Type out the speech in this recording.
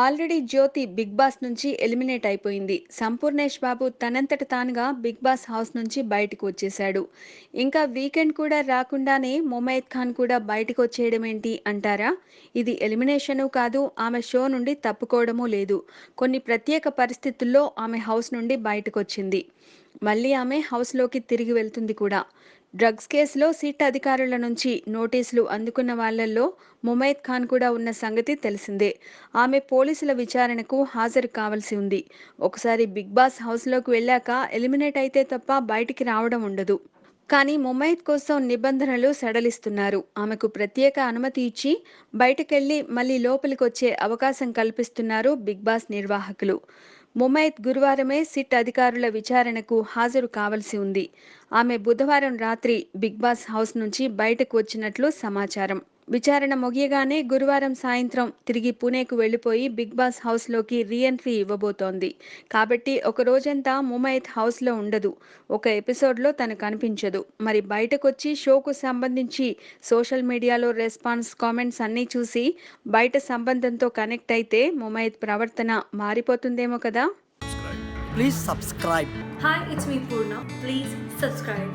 Already Jyothi Bigg Boss నుంచి eliminate అయిపోయింది. సంపూర్ణేష్ బాబు తనంతట తానుగా బిగ్ బాస్ హౌస్ నుంచి బయటకు వచ్చేశాడు. ఇంకా వీకెండ్ కూడా రాకుండానే ముమైద్ ఖాన్ కూడా బయటకు వచ్చేయడం ఏంటి అంటారా? ఇది ఎలిమినేషను కాదు ఆమె షో నుండి తప్పుకోవడమూ లేదు. కొన్ని ప్రత్యేక పరిస్థితుల్లో ఆమె హౌస్ నుండి బయటకు వచ్చింది మళ్ళీ ఆమె హౌస్లోకి తిరిగి వెళ్తుంది కూడా. డ్రగ్స్ కేసులో సిట్ అధికారుల నుంచి నోటీసులు అందుకున్న వాళ్ళల్లో ముమైద్ ఖాన్ కూడా ఉన్న సంగతి తెలిసిందే. ఆమె పోలీసుల విచారణకు హాజరు కావాల్సి ఉంది. ఒకసారి బిగ్ బాస్ హౌస్లోకి వెళ్ళాక ఎలిమినేట్ అయితే తప్ప బయటికి రావడం ఉండదు. కానీ ముమైద్ కోసం నిబంధనలు సడలిస్తున్నారు. ఆమెకు ప్రత్యేక అనుమతి ఇచ్చి బయటకెళ్ళి మళ్ళీ లోపలికొచ్చే అవకాశం కల్పిస్తున్నారు బిగ్ బాస్ నిర్వాహకులు. ముమైద్ గురువారమే సిట్ అధికారుల విచారణకు హాజరు కావాల్సి ఉంది. ఆమె బుధవారం రాత్రి బిగ్ బాస్ హౌస్ నుంచి బయటకు వచ్చినట్లు సమాచారం. విచారణ ముగియగానే గురువారం సాయంత్రం తిరిగి పుణేకు వెళ్ళిపోయి బిగ్ బాస్ హౌస్లోకి రీఎంట్రీ ఇవ్వబోతోంది కాబట్టి ఒక రోజంతా ముమైత్ హౌస్లో ఉండదు ఒక ఎపిసోడ్లో తను కనిపించదు మరి బయటకొచ్చి షోకు సంబంధించి సోషల్ మీడియాలో రెస్పాన్స్ కామెంట్స్ అన్నీ చూసి బయట సంబంధంతో కనెక్ట్ అయితే ముమైత్ ప్రవర్తన మారిపోతుందేమో కదా Please subscribe. Hi, it's me Purna. Please subscribe.